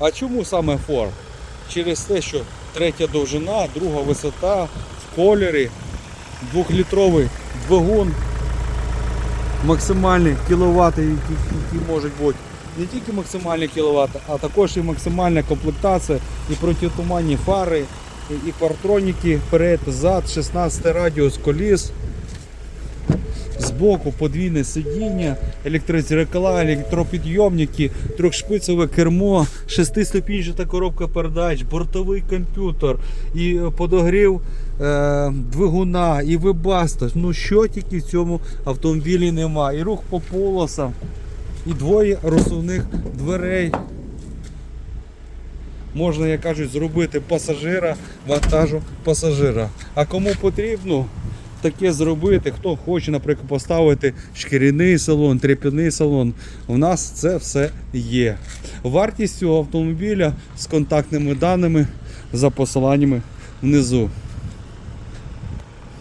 А чому саме Ford? Через те, що третя довжина, друга висота в кольорі, двохлітровий двигун, максимальні кіловати, які, які можуть бути. Не тільки максимальні кіловати, а також і максимальна комплектація, і протитуманні фари, і, партроніки перед, зад, 16 радіус коліс. Збоку подвійне сидіння, електрозеркала, електропідйомники, трьохшпицеве кермо, шестиступінчата коробка передач, бортовий комп'ютер, і подогрів е, двигуна, і вебаста. Ну що тільки в цьому автомобілі нема. І рух по полосам, і двоє розсувних дверей. Можна, як кажуть, зробити пасажира, вантажу пасажира. А кому потрібно таке зробити, хто хоче, наприклад, поставити шкіряний салон, тряп'яний салон, у нас це все є. Вартість цього автомобіля з контактними даними за посиланнями внизу.